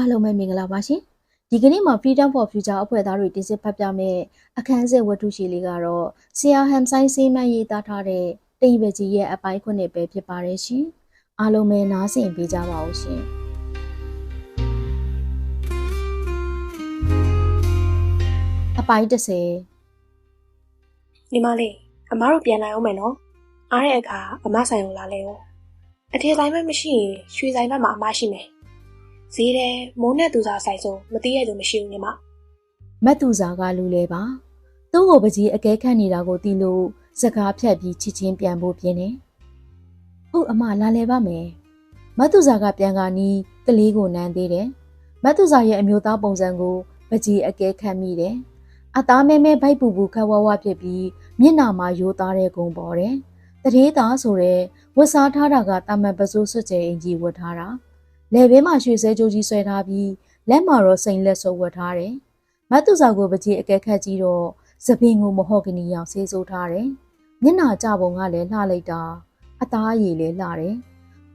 အားလုံးပဲမင်္ဂလာပါရှင်ဒီကနေ့မှာ Freedom for Future အဖွဲ့သားတွေတင်ဆက်ဖတ်ပြမယ့်အခန်းစဉ်ဝတ္ထုရှိလေးကတော့ဆရာဟမ်ဆိုင်စေးမန်းရေးသားထားတဲ့တိမ်ပဲကြီးရဲ့အပိုင်းခုနှစ်ပဲဖြစ်ပါတယ်ရှင်အားလုံးပဲနားဆင်ပေးကြပါဦးရှင်အပိုင်း30ညီမလေးအမားတို့ပြန်လာအောင်မယ်နော်အားတဲ့အခါအမဆိုင်ကိုလာလဲဦးအထည်ဆိုင်မဲ့မရှိရင်ရွှေဆိုင်ဘက်မှာအမရှိမယ် ဈေးထဲမိုးနဲ့သူစားဆိုင်ဆိုမသိရသူမရှိဘူးညီမမတ်သူစာကလူလဲပါသူ့ကိုပကြီးအကဲခတ်နေတာကိုသိလို့စကားဖြတ်ပြီးချစ်ချင်းပြန်ဖို့ပြင်းနေဟုတ်အမလာလဲပါမယ်မတ်သူစာကပြန်ကနီးကလေးကိုနမ်းသေးတယ်မတ်သူစာရဲ့အမျိုးသားပုံစံကိုပကြီးအကဲခတ်မိတယ်အသားမဲမဲဘိုက်ပူပူခက်ဝဝဖြစ်ပြီးမျက်နှာမှာရိုးသားတဲ့ဂုံပေါ်တယ်တရေသားဆိုတဲ့ဝတ်စားထားတာကတာမန်ပစိုးစွတ်ကျဲအင်ကြီးဝတ်ထားတာ လယ်ဘဲမှာရွှေစဲကြိုးကြီးဆွဲထားပြီးလက်မှာတော့စိန်လက်စုပ်ဝတ်ထားတယ်မတ်သူစာကိုပကြီးအကဲခတ်ကြီးတော့သပင်ကိုမဟုတ်ကနီအောင်ဆေးဆိုးထားတယ်မျက်နှာကြပုံကလည်းလှလိုက်တာအသားရည်လည်းလှတယ်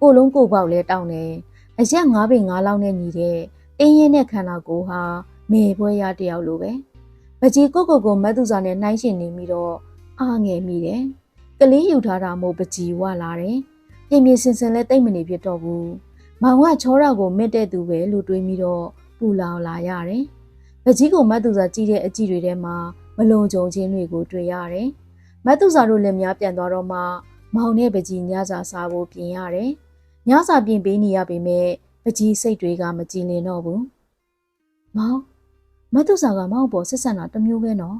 ကိုလုံးကိုပေါက်လည်းတောင်းတယ်အရက်၅ပင်၅လောက်နဲ့ညီတဲ့တင်းရင်တဲ့ခန္ဓာကိုယ်ဟာမေပွဲရတယောက်လိုပဲပကြီးကိုကိုကိုမတ်သူစာနဲ့နှိုင်းရှင်နေပြီးတော့အားငယ်မိတယ်ကလေးယူထားတာမို့ပကြီးဝလာတယ်ပြင်ပြင်စင်စင်လည်းတိတ်မနေဖြစ်တော့ဘူး မောင်ကချောတာကိုမစ်တဲ့သူပဲလို့တွေးပြီးတော့ပူလောင်လာရတယ်ပကြီးကိုမတ်သူစာကြည့်တဲ့အကြည့်တွေထဲမှာမလုံခြုံခြင်းတွေကိုတွေ့ရတယ်မတ်သူစာတို့လည်းများပြန်သွားတော့မှမောင်နဲ့ပကြီးညစာစားဖို့ပြင်ရတယ်ညစာပြင်ပေးနေရပေမဲ့ပကြီးစိတ်တွေကမကြည်လင်တော့ဘူးမောင်မတ်သူစာကမောင်ပေါ်ဆက်ဆံတာတစ်မျိုးပဲနော်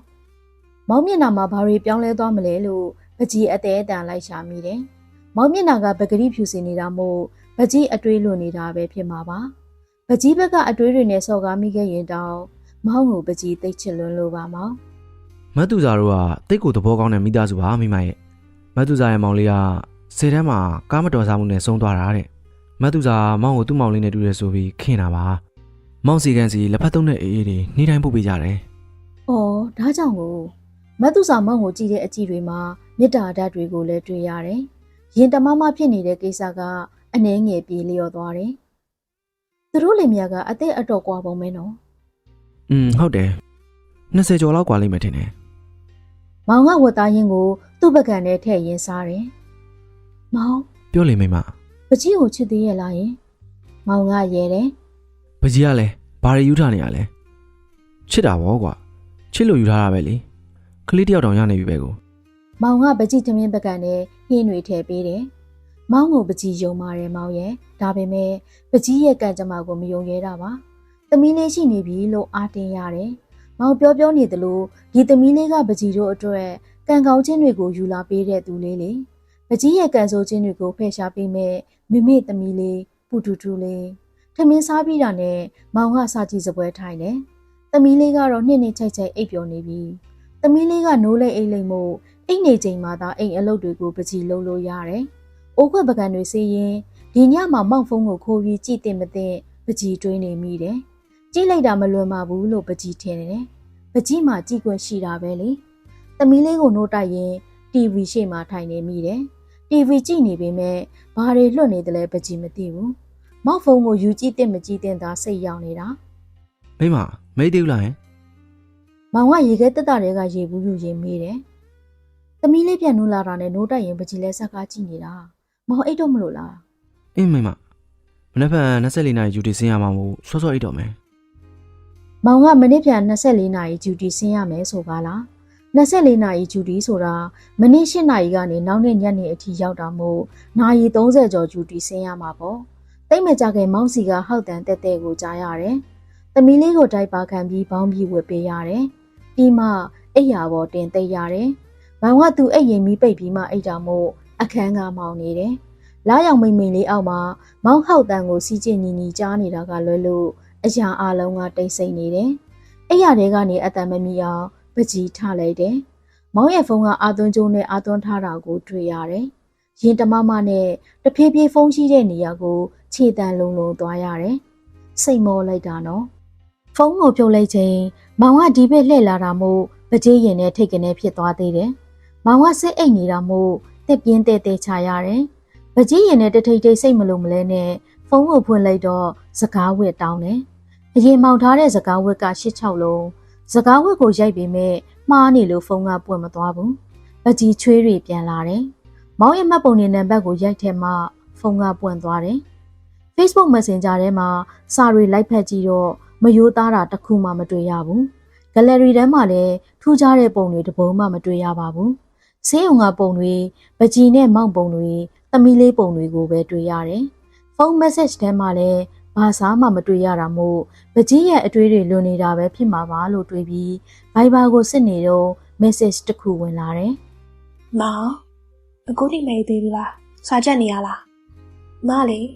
မောင်မျက်နှာမှာဘာတွေပြောင်းလဲသွားမလဲလို့ပကြီးအသေးအတန်လိုက်ရှာမိတယ်မောင်မျက်နှာကပဂရိဖြူစင်နေတာမို့ ပကြီးအတွေးလွန်နေတာပဲဖြစ်မှာပါပကြီးဘက်ကအတွေးတွေနဲ့စော်ကားမိခဲ့ရင်တောင်မောင်ကိုပကြီးသိတ်ချစ်လွန်းလို့ပါမောင်မတ်သူစာတို့ကတိတ်ကိုသဘောကောင်းတဲ့မိသားစုပါမိမရဲ့မတ်သူစာရဲ့မောင်လေးကစေတန်းမှာကားမတော်စားမှုနဲ့ဆုံးသွားတာတဲ့မတ်သူစာမောင်ကိုသူ့မောင်လေးနဲ့တူတယ်ဆိုပြီးခင်တာပါမောင်စီကန်စီလက်ဖက်သုံးတဲ့အေးအေးတွေနေတိုင်းပုတ်ပေးကြတယ်။အော်ဒါကြောင့်ကိုမတ်သူစာမောင်ကိုကြည့်တဲ့အကြည့်တွေမှာမေတ္တာဓာတ်တွေကိုလည်းတွေ့ရတယ်။ရင်တမမဖြစ်နေတဲ့ကိစ္စက အနှဲငယ်ပြေးလျော်သွားတယ်။သူတို့လင်မယားကအသက်အတော်ကွာပုံပဲနော်။อืมဟုတ်တယ်။20ကျော်လောက်ကွာလိမ့်မယ်ထင်တယ်။မောင်ကဝတ်သားရင်ကို သူ့ပကံနဲ့ထည့်ရင်းစားတယ်။မောင်ပြောလိမ့်မယ်မ။ပကြီးကိုချစ်သေးရဲ့လားယင်။မောင်ကရဲတယ်။ပကြီးကလည်းဘာတွေယူထားနေရလဲ။ချစ်တာဘောကွာ။ချစ်လို့ယူထားတာပဲလေ။ကလေးတယောက်တောင်ရနေပြီပဲကို။မောင်ကပကြီးသမင်းပကံနဲ့ဟင်းတွေထည့်ပေးတယ်။ မောင်ကိုပကြီးယုံပါတယ်မောင်ရဲ့။ဒါပေမဲ့ပကြီးရဲ့ကံကြမ္မာကိုမယုံရဲတာပါ။သမီးလေးရှိနေပြီလို့အားတင်ရတယ်။မောင်ပြောပြောနေသလိုဒီသမီးလေးကပကြီးတို့အတွက်ကံကောင်းခြင်းတွေကိုယူလာပေးတဲ့သူလေးလေ။ပကြီးရဲ့ကံဆိုးခြင်းတွေကိုဖယ်ရှားပေးမဲ့မိမိသမီးလေးပူတူတူလေးထမင်းစားပြီးတာနဲ့မောင်ကစာကြည့်စပွဲထိုင်တယ်။သမီးလေးကတော့နှစ်နှစ်ချိတ်ချိတ်အိပ်ပျော်နေပြီ။သမီးလေးကနိုးလိမ့်အိတ်လိမ့်မို့အိတ်နေချိန်မှာသာအိမ်အလုပ်တွေကိုပကြီးလုံးလို့ရတယ်။ အိုးခွက်ပကံတွေစေးရင်ဒီညမှာမောက်ဖုံးကိုခိုးပြီးကြည့်တင်မတင်ပကြီးတွေးနေမိတယ်။ကြည့်လိုက်တာမလွယ်ပါဘူးလို့ပကြီးထင်တယ်။ပကြီးမှကြည့်ခွင့်ရှိတာပဲလေ။သမီးလေးကိုနှိုးတိုက်ရင် TV ရှေ့မှာထိုင်နေမိတယ်။ TV ကြည့်နေပေမဲ့ဘာတွေလွတ်နေတယ်လဲပကြီးမသိဘူး။မောက်ဖုံးကိုယူကြည့်တင်မကြည့်တင်သာစိတ်ရောက်နေတာ။မိမမိတ်သေးဘူးလားဟင်မောင်ကရေခဲတက်တာတွေကရေဘူးယူရင်မေးတယ်။သမီးလေးပြန်နိုးလာတာနဲ့နိုးတိုက်ရင်ပကြီးလဲဆက်ကားကြည့်နေတာ။ မောင်အိတ်တော့မလို့လားအင်းမိမမနေ့ဖက်24နာရီယူတီစင်းရမှာမို့စောစောအိတ်တော့မယ်။မောင်ကမနေ့ပြန်24နာရီဂျူတီဆင်းရမယ်ဆိုပါလား။24နာရီဂျူတီဆိုတာမနေ့8နာရီကနေနောက်နေ့ညနေအထိရောက်တာမို့နာရီ30ကျော်ဂျူတီဆင်းရမှာပေါ့။တိတ်မကြခင်မောင်စီကဟောက်တန်တက်တဲ့ကိုကြားရတယ်။သမီးလေးကိုတိုက်ပါခံပြီးဘောင်းပြီးဝတ်ပေးရတယ်။ပြီးမှအိပ်ရာပေါ်တင်သိပ်ရတယ်။မောင်ကသူ့အိပ်ရင်မီးပိတ်ပြီးမှအိပ်တာမို့ အခန်းကမောင်နေတယ်။လာရောက်မိန်မိန်လေးအောက်မှာမောင်ဟောက်တန်ကိုစီးကျင်ညီညီကြားနေတာကလွယ်လို့အရာအလုံးကတိတ်ဆိတ်နေတယ်။အိပ်ရာထဲကနေအတန်မမီအောင်ပကြီးထားလိုက်တယ်။မောင်ရဲ့ဖုန်းကအာသွန်းကျုံနဲ့အာသွန်းထားတာကိုတွေ့ရတယ်။ရင်တမမနဲ့တဖြည်းဖြည်းဖုန်းရှိတဲ့နေရာကိုခြေတံလုံးလုံးသွားရတယ်။စိတ်မောလိုက်တာနော်။ဖုန်းကိုဖြုတ်လိုက်ချိန်မောင်ကဒီဘက်လှည့်လာတာမို့ပကြီးရင်နဲ့ထိတ်ကနေဖြစ်သွားသေးတယ်။မောင်ကစိတ်အိတ်နေတာမို့ တက်ပြင်းတဲ့တဲ့ချရတယ်။ပကြီးရင်နဲ့တထိတ်ထိတ်စိတ်မလို့မလဲနဲ့ဖုန်းကိုဖွင့်လိုက်တော့စကားဝစ်တောင်းတယ်အရင်မောင်ထားတဲ့စကားဝတ်က86လုံးစကားဝတ်ကိုရိုက်ပေမဲ့မှားနေလို့ဖုန်းကပွင့်မသွားဘူးပကြီးချွေးတွေပြန်လာတယ်မောင်ရဲ့မှတ်ပုံတင်နံပါတ်ကိုရိုက်ထဲမှဖုန်းကပွင့်သွားတယ် Facebook Messenger ထဲမှာစာတွေလိုက်ဖက်ကြည့်တော့မယိုးသားတာတစ်ခုမှမတွေ့ရဘူး။ Gallery ထဲမှာလည်းထူးခြားတဲ့ပုံတွေတစ်ပုံမှမတွေ့ရပါဘူး။ ဆေးရုံကပုံတွေပကြီးနဲ့မောင်ပုံတွေသမီးလေးပုံတွေကိုပဲတွေ့ရတယ်။ Phone message ထဲမှာလည်းဘာစာမှမတွေ့ရတာမို့ပကြီးရဲ့အတွေ့တွေလွန်နေတာပဲဖြစ်မှာပါလို့တွေးပြီး Viber ကိုစစ်နေတော့ message တစ်ခုဝင်လာတယ်။မောင်အခုထိမေးသေးဘူးလား။စာချက်နေရလား။မလေး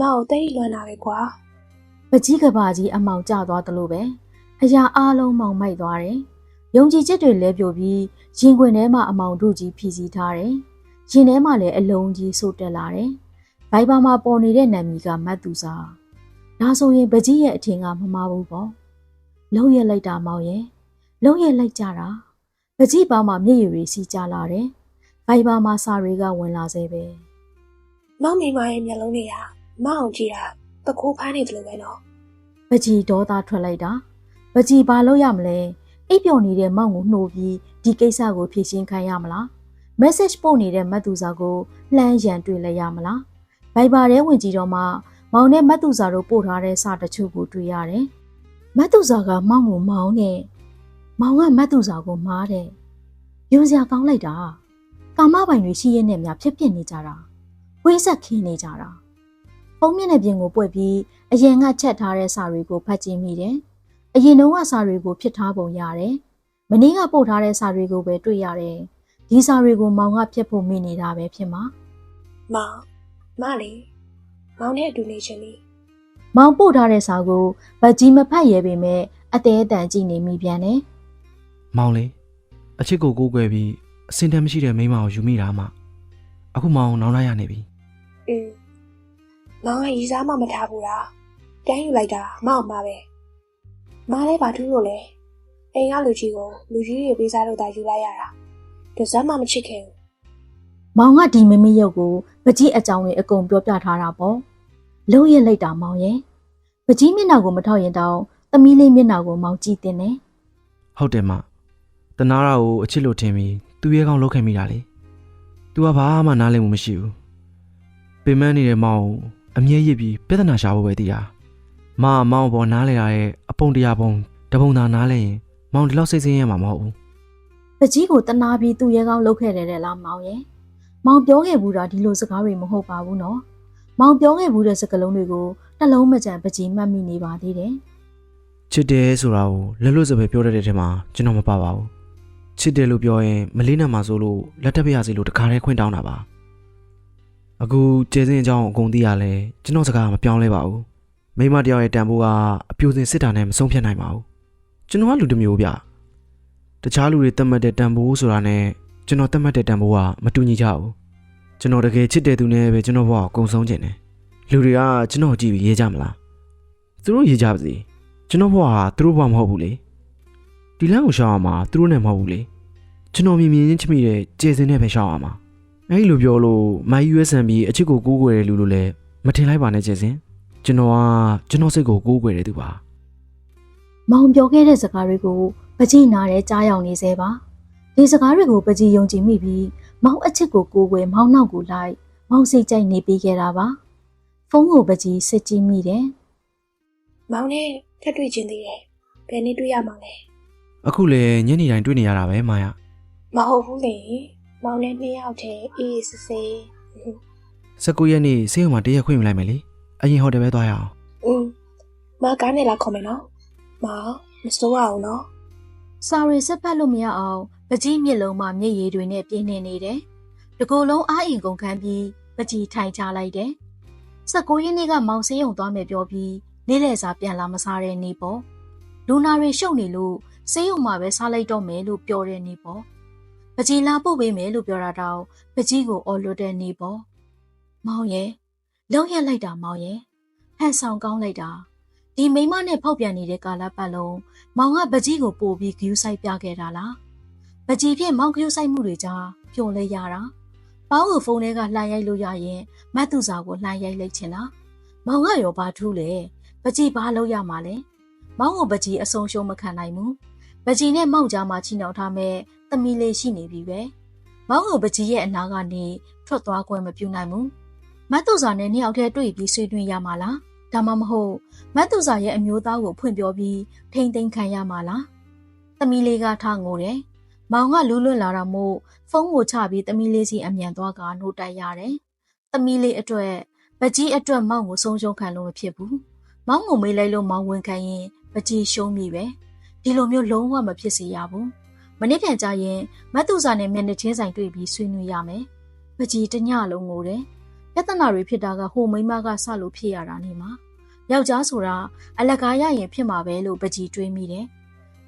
မောင်ကိုတိတ်လွမ်းတာပဲကွာ။ပကြီးကဘာကြီးအမောင်ကျသွားသလိုပဲ။အရာအားလုံးမောင်မိုက်သွားတယ်။ ယုံကြည်ချက်တွေလဲပြိုပြီးရင်ခွင်ထဲမှာအမောင်တို့ကြီးဖြီးစည်းထားတယ်။ရင်ထဲမှာလည်းအလုံးကြီးဆိုးတက်လာတယ်။ဘိုင်ဘာမှာပေါ်နေတဲ့နာမည်ကမတ်သူစာ။ဒါဆိုရင်ပကြီးရဲ့အထင်ကမမှားဘူးပေါ့။လုံးရက်လိုက်တာမောင်ရဲ့။လုံးရက်လိုက်ကြတာ။ပကြီးပါမှာမျက်ရည်တွေစီးကြလာတယ်။ဘိုင်ဘာမှာစာတွေကဝင်လာစေပဲ။မောင်မိမရဲ့မျက်လုံးတွေကမောင်အောင်ကြည့်တာတကိုးဖားနေတယ်လို့ပဲနော်။ပကြီးဒေါသထွက်လိုက်တာ။ပကြီးဘာလို့ရမလဲ။ အိပ်ပျော်နေတဲ့မောင်ကိုနှိုးပြီးဒီကိစ္စကိုဖြေရှင်းခိုင်းရမလား။ message ပို့နေတဲ့မတ်သူစာကိုလှမ်းရန်တွေ့လိုက်ရမလား။ Viber ထဲဝင်ကြည့်တော့မှမောင်နဲ့မတ်သူစာတို့ပို့ထားတဲ့စာတချို့ကိုတွေ့ရတယ်။မတ်သူစာကမောင်ကိုမောင်းနဲ့မောင်ကမတ်သူစာကိုမားတဲ့။ယူစရာကောင်းလိုက်တာ။ကာမပိုင်တွေရှိရတဲ့များဖြစ်ဖြစ်နေကြတာ။ဝေးဆက်ခင်းနေကြတာ။ဖုံးမျက်နှာပြင်ကိုပွက်ပြီးအရင်ကချက်ထားတဲ့စာတွေကိုဖတ်ကြည့်မိတယ်။ အရင်တုန်းကစာတွေကိုဖြစ်ထားပုံရတယ်။မနေ့ကပို့ထားတဲ့စာတွေကိုပဲတွေ့ရတယ်။ဒီစာတွေကိုမောင်ကပြတ်ဖို့မိနေတာပဲဖြစ်မှာ။မောင်မလေးမောင်နဲ့အတူနေချင်ပြီ။မောင်ပို့ထားတဲ့စာကိုဗတ်ကြီးမဖတ်ရဲပေမဲ့အသေးအတန်ကြည့်နေမိပြန်တယ်မောင်လေးအချစ်ကိုကိုးကွယ်ပြီးအစင်တမ်းမရှိတဲ့မိန်းမကိုယူမိတာမှအခုမောင်နောင်လာရနေပြီ။အင်းမောင်ကရီစားမှမထားဘူးလား။တန်းယူလိုက်တာမောင်မပဲ။ မလည်းဘာထူးလို့လဲ။အိမ်ကလူကြီးကိုလူကြီးတွေပေးစားလို့သာယူလိုက်ရတာ။တစမ်းမှမချစ်ခင်ဘူး။မောင်ကဒီမမေရုပ်ကိုဗကြီးအကြောင်းတွေအကုန်ပြောပြထားတာပေါ့။လုံးရက်လိုက်တာမောင်ရဲ့။ဗကြီးမျက်နှာကိုမထောက်ရင်တောင်သမီးလေးမျက်နှာကိုမောင်ကြည့်တင်တယ်ဟုတ်တယ်မတနာရာကိုအချစ်လို့ထင်ပြီးသူ့ရဲ့ကောင်းလောက်ခဲ့မိတာလေ तू ကဘာမှနားလည်မှုမရှိဘူးပင်မနေတဲ့မောင်ကိုအမြဲရစ်ပြီးပြဿနာရှာဖို့ပဲတည်တာ မကမောင်ပေါ်နားလဲရတဲ့အပုံတရားပုံတပုံသာနားလဲရင်မောင်ဒီလောက်စိတ်ဆင်းရဲမှာမဟုတ်ဘူး။ဗကြီးကိုတနာပြီးသူ့ရဲကောင်းလုပ်ခဲ့တယ်တဲ့လားမောင်ရဲ့။မောင်ပြောခဲ့ဘူးတာဒီလိုစကားတွေမဟုတ်ပါဘူးနော်။မောင်ပြောခဲ့ဘူးတဲ့စကားလုံးတွေကိုနှလုံးမကြံဗကြီးမှတ်မိနေပါသေးတယ်။ချစ်တယ်ဆိုတာကိုလက်လွတ်စပယ်ပြောတတ်တဲ့ထဲမှာကျွန်တော်မပါပါဘူးချစ်တယ်လို့ပြောရင်မလေးနံမှာဆိုလို့လက်ထပ်ပြရစီလို့တခါတည်းခွင့်တောင်းတာပါအခုကျေစင်းအကြောင်းအကုန်သိရလဲကျွန်တော်စကားမပြောင်းလဲပါဘူး မိမတယောက်ရဲ့တန်ဖိုးကအပြိုစင်စစ်တာနဲ့မဆုံးဖြတ်နိုင်ပါဘူးကျွန်တော်ကလူတစ်မျိုးဗျတခြားလူတွေတတ်မှတ်တဲ့တန်ဖိုးဆိုတာနဲ့ကျွန်တော်တတ်မှတ်တဲ့တန်ဖိုးကမတူညီကြဘူးကျွန်တော်တကယ်ချစ်တဲ့သူနဲ့ပဲကျွန်တော်ဘဝကိုကုံဆုံးခြင်းတယ်လူတွေကကျွန်တော်ကြည့်ပြီးရေးကြမလားသူတို့ရေးကြပါစေကျွန်တော်ဘဝဟာသူတို့ဘဝမဟုတ်ဘူးလေဒီလမ်းကိုရှောင်းအောင်မှာသူတို့နဲ့မဟုတ်ဘူးလေကျွန်တော်မြင်မြင်ချင်းချမိတဲ့ကျေစင်နဲ့ပဲရှောင်းအောင်မှာအဲ့ဒီလိုပြောလို့မိုင်း USMB အချစ်ကိုကိုးကွယ်တဲ့လူလိုလည်းမထင်လိုက်ပါနဲ့ကျေစင် ကျွန်တော်ကကျွန်တော်စိတ်ကိုကိုးကွယ်တဲ့သူပါမောင်ပြောခဲ့တဲ့စကားတွေကိုပကြီးနားတဲ့ကြားရောက်နေစေပါဒီစကားတွေကိုပကြီးယုံကြည်မိပြီးမောင်အချစ်ကိုကိုယ်ွယ်မောင်နောက်ကိုလိုက်မောင်စိတ်ကြိုက်နေပြီးခဲ့တာပါဖုန်းကိုပကြီးစစ်ကြည့်မိတယ်။မောင်နဲ့ထပ်တွေ့ချင်းသေးတယ်။ဘယ်နေ့တွေ့ရမှာလဲအခုလည်းညနေတိုင်းတွေ့နေရတာပဲမာယာ။မဟုတ်ဘူးလေ။မောင်နဲ့နှစ်ယောက်တည်းအေးအေးဆေးဆေး19ရက်နေ့ဆေးရုံမှာတရက်ခွင့်ယူလိုက်မယ်လေ အရင်ဟိုတယ်ပဲသွားရအောင်။အင်းမကားနဲ့လာခေါ်မယ်နော်။မောင်မစိုးရအောင်နော်စာရီစစ်ဖတ်လို့မရအောင်ပကြီးမျက်လုံးမှာမျက်ရည်တွေနဲ့ပြင်းနေနေတယ်တကူလုံးအားအင်ကုန်ခန်းပြီးပကြီးထိုင်ချလိုက်တယ်19ရက်နေ့ကမောင်ဆေးရုံသွားမယ်ပြောပြီးနေ့လည်စာပြန်လာမစားတဲ့နေ့ပေါ့လူနာတွေရှုပ်နေလို့ဆေးရုံမှာပဲစားလိုက်တော့မယ်လို့ပြောတဲ့နေ့ပေါ့ပကြီးလာပို့ပေးမယ်လို့ပြောတာတော့ပကြီးကိုအော်လွတ်တဲ့နေ့ပေါ့မောင်ရဲ့ လုံးရက်လိုက်တာမောင်ရဲ့ဟန်ဆောင်ကောင်းလိုက်တာဒီမိမနဲ့ဖောက်ပြန်နေတဲ့ကာလပတ်လုံးမောင်ကပကြီးကိုပို့ပြီးဂယူးဆိုင်ပြခဲ့တာလားပကြီးဖြင့်မောင်ဂယူးဆိုင်မှုတွေကြားပျော်လဲရတာပေါင်းကိုဖုန်းထဲကလှန်ရိုက်လို့ရရင်မတ်သူစာကိုလှန်ရိုက်လိုက်ချင်လားမောင်ကရောဘာထူးလဲပပကြီးဘာလုပ်ရမှာလဲမောင်ကိုပကြီးအဆုံးရှုံးမခံနိုင်ဘူးပကြီးနဲ့မောင်ကြားမှာချီနှောင်ထားမဲ့သမီးလေးရှိနေပြီပဲမောင်ကိုပကြီးရဲ့အနာကနေထွက်သွားခွင့်မပြုနိုင်ဘူး မတ်သူစာနဲ့နှစ်ယောက်တည်းတွေ့ပြီးဆွေးနွေးရမှာလားဒါမှမဟုတ်မတ်သူစာရဲ့အမျိုးသားကိုဖွင့်ပြောပြီးထိမ့်သိမ်းခံရမှာလားသမီးလေးကထငိုတယ်မောင်ကလူးလွတ်လာတာမို့ဖုန်းကိုချပြီးသမီးလေးစီအမြန်သွားကနှုတ်တိုက်ရတယ်သမီးလေးအတွက်ပကြီးအတွက်မောင်ကိုဆုံးရှုံးခံလို့မဖြစ်ဘူးမောင်ကိုမေးလိုက်လို့မောင်ဝင်ခံရင်ပကြီးရှုံးပြီပဲဒီလိုမျိုးလုံးဝမဖြစ်စေရဘူးမနေ့ပြန်ကြရင်မတ်သူစာနဲ့မျက်နှာချင်းဆိုင်တွေ့ပြီးဆွေးနွေးရမယ်ပကြီးတညလုံးငိုတယ် ပြဿနာတွေဖြစ်တာကဟိုမိန်းမကစလို့ဖြစ်ရတာနေမှာယောက်ျားဆိုတာအလကားရရင်ဖြစ်မှာပဲလို့ပကြီးတွေးမိတယ်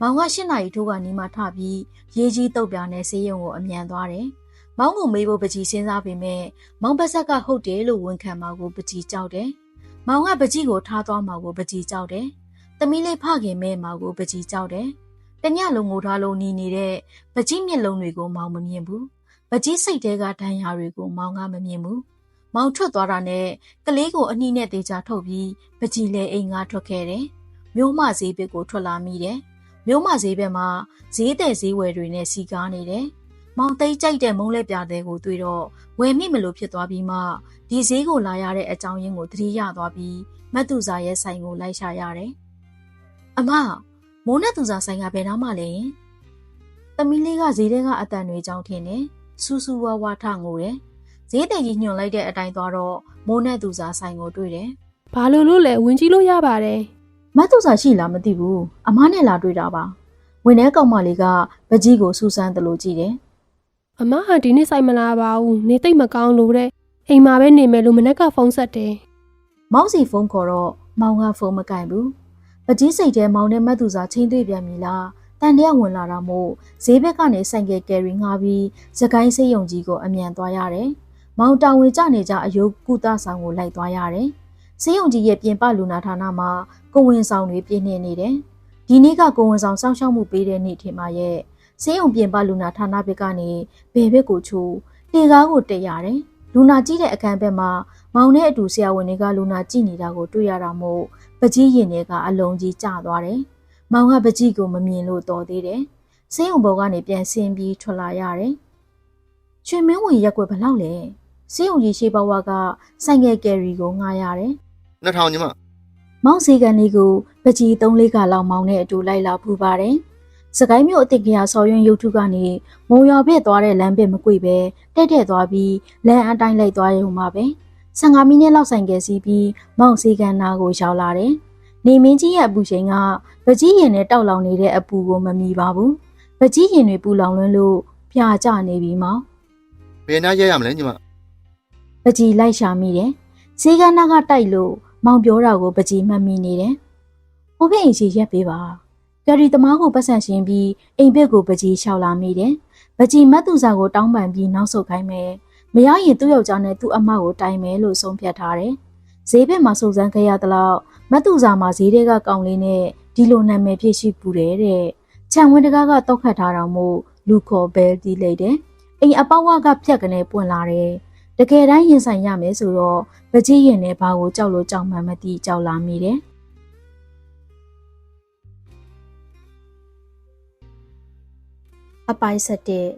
မောင်က၈နာရီထိုးကနေမှထပြီးရေးကြီးတုတ်ပြားနဲ့ဆေးရုံကိုအမြန်သွားတယ်မောင်ကိုမေးဖို့ပကြီးစဉ်းစားပေမဲ့မောင်ပါဆက်ကဟုတ်တယ်လို့ဝန်ခံမှာကိုပကြီးကြောက်တယ်မောင်ကပကြီးကိုထားသွားမှာကိုပကြီးကြောက်တယ်သမီးလေးဖခင်မဲမှာကိုပကြီးကြောက်တယ်တညလုံးငိုထားလို့နေနေတဲ့ပကြီးမျက်လုံးတွေကိုမောင်မမြင်ဘူးပကြီးစိတ်ထဲကဒဏ်ရာတွေကိုမောင်ကမမြင်ဘူး မောင်ထွက်သွားတာနဲ့ကလေးကိုအနှီးနဲ့တေချာထုတ်ပြီးပကြီးလဲအိမ်ကထွက်ခဲ့တယ်မျိုးမဈေးဘက်ကိုထွက်လာမိတယ်မျိုးမဈေးဘက်မှာဈေးတဲ့ဈေးဝယ်တွေနဲ့စီကားနေတယ်မောင်သိကြိုက်တဲ့မုံးလက်ပြတဲ့ကိုတွေ့တော့ဝယ်မိမလို့ဖြစ်သွားပြီးမှဒီဈေးကိုလာရတဲ့အကြောင်းရင်းကိုသတိရသွားပြီးမတ်သူစာရဲ့ဆိုင်ကိုလိုက်ရှာရတယ်။အမမိုးနဲ့သူစာဆိုင်ကဘယ်နားမှလဲ။သမီးလေးကဈေးထဲကအတန်တွေကြောင်းထင်တယ်။စူးစူးဝါးဝါထငိုတယ်။ ဈေးတဲ့ကြီးညွန်လိုက်တဲ့အတိုင်းသွားတော့မိုးနဲ့သူစာဆိုင်ကိုတွေ့တယ်ဘာလို့လို့လဲဝင်ကြည့်လို့ရပါတယ်။မတ်သူစာရှိလားမသိဘူး။အမနဲ့လာတွေ့တာပါ။ဝင်ထဲကောင်မလေးကပကြီးကိုစူးစမ်းတယ်လို့ကြည့်တယ်။အမဟာဒီနေ့ဆိုင်မလာပါဘူးနေသိပ်မကောင်းလို့တဲ့အိမ်မှာပဲနေမယ်လို့မနက်ကဖုန်းဆက်တယ်မောင်စီဖုန်းခေါ်တော့မောင်ကဖုန်းမကင်ဘူးပကြီးစိတ်ထဲမောင်နဲ့မတ်သူစာချင်းတွေ့ပြန်ပြီလားတန်တရာဝင်လာတာမို့ဈေးဘက်ကနေဆိုင်ကယ်ကယ်ရီငှားပြီးစကိုင်းစေးရုံကြီးကိုအမြန်သွားရတယ် မောင်တောင်ဝင်ကြနေကြအယုတ်ကုသဆောင်ကိုလိုက်သွားရတယ်စေးရုံကြီးရဲ့ပြင်ပလူနာဌာနမှာကိုဝင်ဆောင်တွေပြည့်နေနေတယ်ဒီနေ့ကကိုဝင်ဆောင်စောင့်ရှောက်မှုပေးတဲ့နေ့ထင်ပါရဲ့စေးရုံပြင်ပလူနာဌာနဘက်ကနေဘယ်ဘက်ကိုချိုးလေကားကိုတက်ရတယ်လူနာကြည့်တဲ့အခန်းဘက်မှာမောင်နဲ့အတူဆရာဝန်တွေကလူနာကြည့်နေတာကိုတွေ့ရတာမို့ပကြီးရင်တွေကအလုံးကြီးကျသွားတယ်။မောင်ကပကြီးကိုမမြင်လို့တော်သေးတယ်။ဆေးရုံဘောကနေပြန်ဆင်းပြီးထွက်လာရတယ်။ရွှေမင်းဝင်ရက်ွက်ဘလောက်လဲ။ ဆေးရုံကြီးရှေးဘဝကဆိုင်ကယ်ကယ်ရီကိုငှားရတယ်နှစ်ထောင်ညီမ။မောင်စီကန်လေးကိုပကြီး၃လေးကလောက်မောင်နဲ့အတူလိုက်လာဖူးပါတယ်။စကိုင်းမြို့အစ်စ်ကရဆော်ရွံရုပ်ထုကနေမုံရွာဘက်သွားတဲ့လမ်းဘက်မကွေပဲတက်တက်သွားပြီးလမ်းအတိုင်းလိုက်သွားရုံပါပဲ။15မိနစ်လောက်ဆိုင်ကယ်စီးပြီးမောင်စီကန်နာကိုရောက်လာတယ်။နေမင်းကြီးရဲ့အပူချိန်ကပကြီးရင်နဲ့တောက်လောင်နေတဲ့အပူကိုမမီပါဘူး။ပကြီးရင်တွေပူလောင်လွန်းလို့ပြာကျနေပြီမောင်ဘယ်နာရဲရမလဲညီမ။ ပကြီးလိုက်ရှာမိတယ်။စီကန်နာကတိုက်လို့မောင်ပြောတာကိုပကြီးမှတ်မိနေတယ်။ဟိုဘက်အိမ်ကြီးရက်ပေးပါ။ကယ်ရီသမားကိုပတ်စံရှင်ပြီးအိမ်ဘက်ကိုပကြီးရှောက်လာမိတယ်။ပကြီးမတ်သူစာကိုတောင်းပန်ပြီးနောက်ဆုတ်ခိုင်းမယ်။မရရင်သူ့ယောက်ျားနဲ့သူ့အမကိုတိုင်မယ်လို့ဆုံးဖြတ်ထားတယ်။ဈေးဘက်မှာစုံစမ်းခဲ့ရသလောက်မတ်သူစာမှာဈေးတွေကကောင်လေးနဲ့ဒီလိုနာမည်ဖြစ်ရှိပူတယ်တဲ့။ခြံဝင်းတကားကတောက်ခတ်ထားတော်မို့လူခေါ်ဘဲတီးလိုက်တယ်။အိမ်အပေါဝကဖြတ်ကနေပွင့်လာတယ်။ တကယ်တမ်းရင်ဆိုင်ရမယ်ဆိုတော့ပကြီးရင်နဲ့ဘာကိုကြောက်လို့ကြောက်မှန်းမသိကြောက်လာမိတယ်။အပိုင်းဆက်တဲ့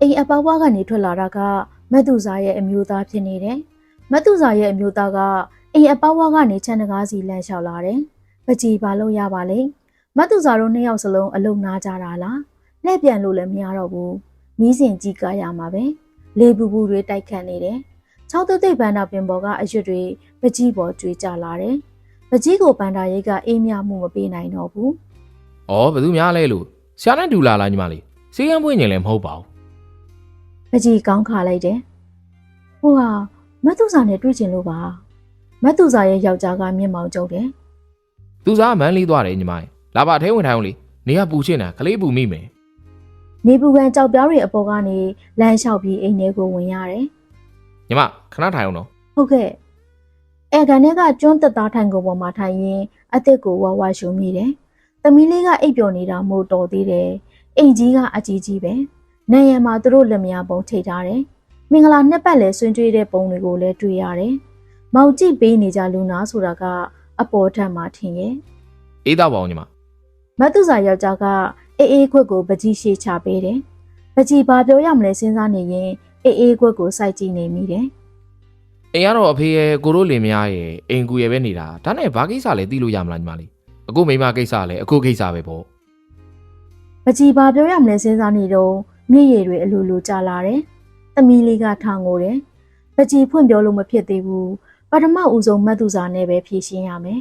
အိမ်အပေါဝကနေထွက်လာတာကမတ်သူစာရဲ့အမျိုးသားဖြစ်နေတယ်။မတ်သူစာရဲ့အမျိုးသားကအိမ်အပေါဝကနေခြံတကားစီလမ်းလျှောက်လာတယ်။ပကြီးဘာလို့ရပါလဲ။မတ်သူစာတို့နှစ်ယောက်စလုံးအလုံနာကြတာလား။လက်ပြန်လို့လည်းမရတော့ဘူး။မီးစင်ကြီးကားရမှာပဲ။ လေပူပူတွေတိုက်ခတ်နေတယ်။ချောင်းသွသိပ်ပန်းတာပင်ပေါ်ကအရွတ်တွေပကြီးပေါ်ကျွေးကြလာတယ်။ပကြီးကိုပန်းတာရိတ်ကအေးမြမှုမပေးနိုင်တော့ဘူး။ဩဘယ်သူများလဲလို့ဆရာနဲ့တူလာလားညီမလေး။စီကံပွင့်ညင်လည်းမဟုတ်ပါဘူး။ပကြီးကောင်းခါလိုက်တယ်။ဟိုဟာမတ်သူစာနဲ့တွေ့ချင်လို့ပါ။မတ်သူစာရဲ့ယောက်ျားကမျက်မှောင်ကျုပ်တယ်။သူစားမန်းလေးသွားတယ်ညီမလေး။လာပါထဲဝင်ထိုင်အောင်လေ။နေကပူချင်တာကလေးပူမိမယ်။ နေပူကန်ကြောက်ပြောင်းတွေအပေါ်ကနေလမ်းလျှောက်ပြီးအိမ်ထဲကိုဝင်ရတယ်။ညီမခဏထိုင်အောင်နော်။ဟုတ်ကဲ့။အဲကန်ထဲကကျွန်းတက်သားထိုင်ကုန်ပေါ်မှာထိုင်ရင်အသက်ကိုဝါဝါရှုံမိတယ်။သမီးလေးကအိပ်ပျော်နေတာမို့တော်သေးတယ်။အိမ်ကြီးကအကြီးကြီးပဲ။နံရံမှာသူတို့လက်မယာပုံထိတ်ထားတယ်။မင်္ဂလာနှစ်ပတ်လဲဆွင်ကြွေးတဲ့ပုံတွေကိုလည်းတွေ့ရတယ်။မောင်ကြည့်ပေးနေကြလူနာဆိုတာကအပေါ်ထပ်မှာထင်ရဲ့အေးတော့ပါအောင်ညီမမတ်သူစာယောက်ျားက အေးအေးခွက်ကိုပကြီးရှိချပေးတယ်ပကြီးဘာပြောရမလဲစဉ်းစားနေရင်အေးအေးခွက်ကိုစိုက်ကြည့်နေမိတယ်အိမ်ကတော့အဖေရဲ့ကိုတို့လင်မယားရဲ့အိမ်ကူရဲ့ပဲနေတာဒါနဲ့ဘာကိစ္စလဲသိလို့ရမလားညီမလေးအခုမိမကိစ္စလဲအခုကိစ္စပဲပေါ့ပကြီးဘာပြောရမလဲစဉ်းစားနေတော့မျက်ရည်တွေအလိုလိုကျလာတယ်သမီးလေးကထောင်ငိုတယ်ပကြီးဖွင့်ပြောလို့မဖြစ်သေးဘူးပထမဦးဆုံးမတ်သူစာနဲ့ပဲဖြည့်ရှင်းရမယ်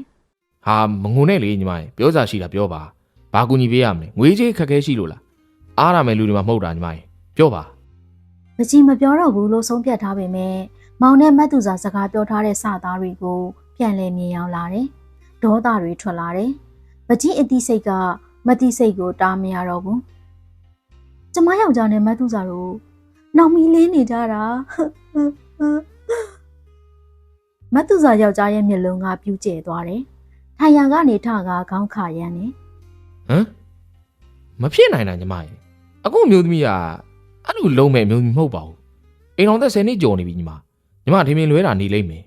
ဟာမငုံနဲ့လေညီမရဲ့ပြောစားရှိတာပြောပါ ဘာကူညီပေးရမလဲငွေကြေးခက်ခဲရှိလို့လားအားရမယ်လူတွေမှာမဟုတ်တာညီမရဲ့ပြောပါပကြီးမပြောတော့ဘူးလို့ဆုံးဖြတ်ထားပေမဲ့မောင်နဲ့မတ်သူစာစကားပြောထားတဲ့စသားတွေကိုပြန်လည်မြင်ရောက်လာတယ်ဒေါသတွေထွက်လာတယ်ပကြီးအတိစိတ်ကမတိစိတ်ကိုတားမရတော့ဘူးကျမယောက်ျားနဲ့မတ်သူစာတို့နောက်မီလင်းနေကြတာမတ်သူစာယောက်ျားရဲ့မျက်လုံးကပြူးကျဲသွားတယ်ထိုင်ရန်ကနေထကခေါင်းခါရမ်းတယ် ဟမ်မဖြစ်နိုင်တာညီမရဲ့အခုအမျိုးသမီးကအဲ့လိုလုံးမဲ့အမျိုးသမီးမဟုတ်ပါဘူးအိမ်တော်သက်10နှစ်ကျော်နေပြီညီမညီမထင်မြင်လွဲတာနေလိမ့်မယ်